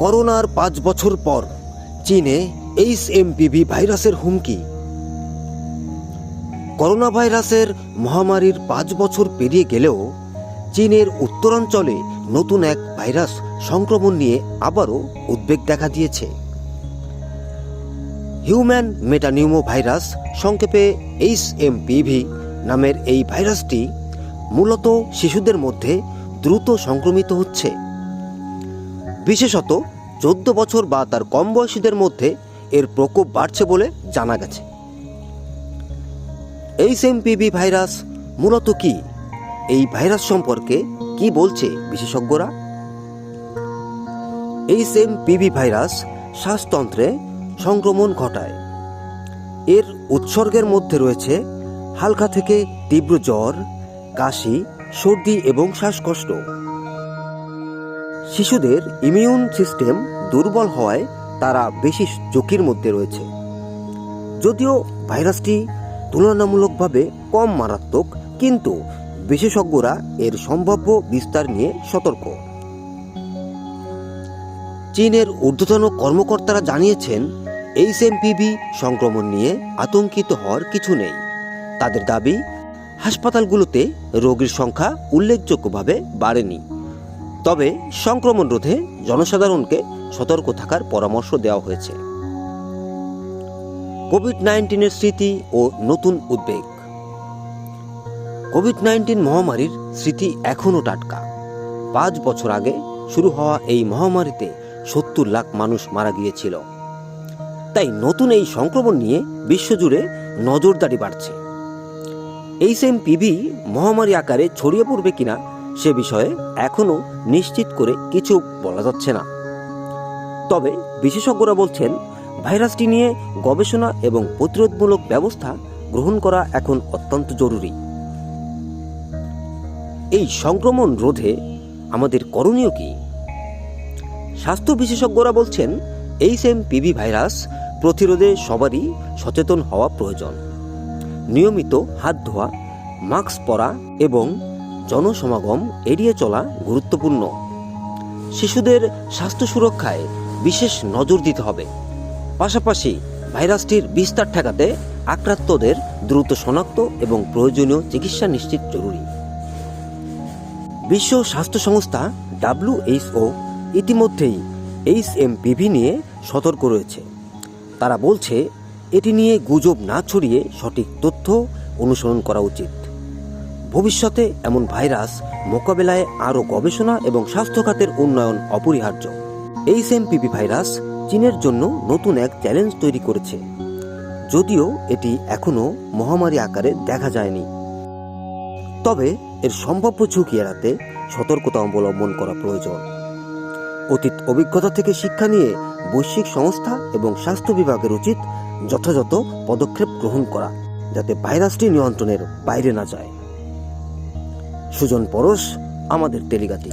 করোনার পাঁচ বছর পর চীনে এইচ এমপিভি ভাইরাসের হুমকি। করোনা ভাইরাসের মহামারীর পাঁচ বছর পেরিয়ে গেলেও চীনের উত্তরাঞ্চলে নতুন এক ভাইরাস সংক্রমণ নিয়ে আবারও উদ্বেগ দেখা দিয়েছে। হিউম্যান মেটানিউমো ভাইরাস সংক্ষেপে এইচ এমপিভি নামের এই ভাইরাসটি মূলত শিশুদের মধ্যে দ্রুত সংক্রমিত হচ্ছে। বিশেষত চোদ্দ বছর বা তার কম বয়সীদের মধ্যে এর প্রকোপ বাড়ছে বলে জানা গেছে। এইচ এমপিভি ভাইরাস মূলত কি? এই ভাইরাস সম্পর্কে কি বলছে বিশেষজ্ঞরা? এইচ এমপিভি ভাইরাস শ্বাসতন্ত্রে সংক্রমণ ঘটায়। এর উৎসর্গের মধ্যে রয়েছে হালকা থেকে তীব্র জ্বর, কাশি, সর্দি এবং শ্বাসকষ্ট। শিশুদের ইমিউন সিস্টেম দুর্বল হওয়ায় তারা বেশি ঝুঁকির মধ্যে রয়েছে। যদিও ভাইরাসটি তুলনামূলকভাবে কম মারাত্মক, কিন্তু বিশেষজ্ঞরা এর সম্ভাব্য বিস্তার নিয়ে সতর্ক। চীনের ঊর্ধ্বতন কর্মকর্তারা জানিয়েছেন এইচএমপিভি সংক্রমণ নিয়ে আতঙ্কিত হওয়ার কিছু নেই। তাদের দাবি, হাসপাতালগুলোতে রোগীর সংখ্যা উল্লেখযোগ্যভাবে বাড়েনি। তবে সংক্রমণ রোধে জনসাধারণকে সতর্ক থাকার পরামর্শ দেওয়া হয়েছে। কোভিড নাইন্টিনের স্মৃতি ও নতুন উদ্বেগ। কোভিড নাইন্টিন মহামারীর স্মৃতি এখনও টাটকা। পাঁচ বছর আগে শুরু হওয়া এই মহামারীতে সত্তর লাখ মানুষ মারা গিয়েছিল। তাই নতুন এই সংক্রমণ নিয়ে বিশ্বজুড়ে নজরদারি বাড়ছে। এইচ এম পিভি মহামারী আকারে ছড়িয়ে পড়বে কিনা সে বিষয়ে এখনও নিশ্চিত করে কিছু বলা যাচ্ছে না। তবে বিশেষজ্ঞরা বলছেন, ভাইরাসটি নিয়ে গবেষণা এবং প্রতিরোধমূলক ব্যবস্থা গ্রহণ করা এখন অত্যন্ত জরুরি। এই সংক্রমণ রোধে আমাদের করণীয় কি? স্বাস্থ্য বিশেষজ্ঞরা বলছেন এইচ এম পিভি ভাইরাস প্রতিরোধে সবারই সচেতন হওয়া প্রয়োজন। নিয়মিত হাত ধোয়া, মাস্ক পরা এবং জনসমাগম এড়িয়ে চলা গুরুত্বপূর্ণ। শিশুদের স্বাস্থ্য সুরক্ষায় বিশেষ নজর দিতে হবে। পাশাপাশি ভাইরাসটির বিস্তার ঠেকাতে আক্রান্তদের দ্রুত শনাক্ত এবং প্রয়োজনীয় চিকিৎসা নিশ্চিত জরুরি। বিশ্ব স্বাস্থ্য সংস্থা ডাব্লিউএইচও ইতিমধ্যেই এইচ এম পিভি নিয়ে সতর্ক রয়েছে। তারা বলছে, এটি নিয়ে গুজব না ছড়িয়ে সঠিক তথ্য অনুসরণ করা উচিত। ভবিষ্যতে এমন ভাইরাস মোকাবেলায় আরও গবেষণা এবং স্বাস্থ্য খাতের উন্নয়ন অপরিহার্য। এইচ এম পিভি ভাইরাস চীনের জন্য নতুন এক চ্যালেঞ্জ তৈরি করেছে। যদিও এটি এখনও মহামারী আকারে দেখা যায়নি। তবে এর সম্ভাব্য ঝুঁকি এড়াতে সতর্কতা অবলম্বন করা প্রয়োজন। অতীত অভিজ্ঞতা থেকে শিক্ষা নিয়ে বৈশ্বিক সংস্থা এবং স্বাস্থ্য বিভাগের উচিত যথাযথ পদক্ষেপ গ্রহণ করা, যাতে ভাইরাসটি নিয়ন্ত্রণের বাইরে না যায়। সুজন পরশ আমাদের টেলিগাতি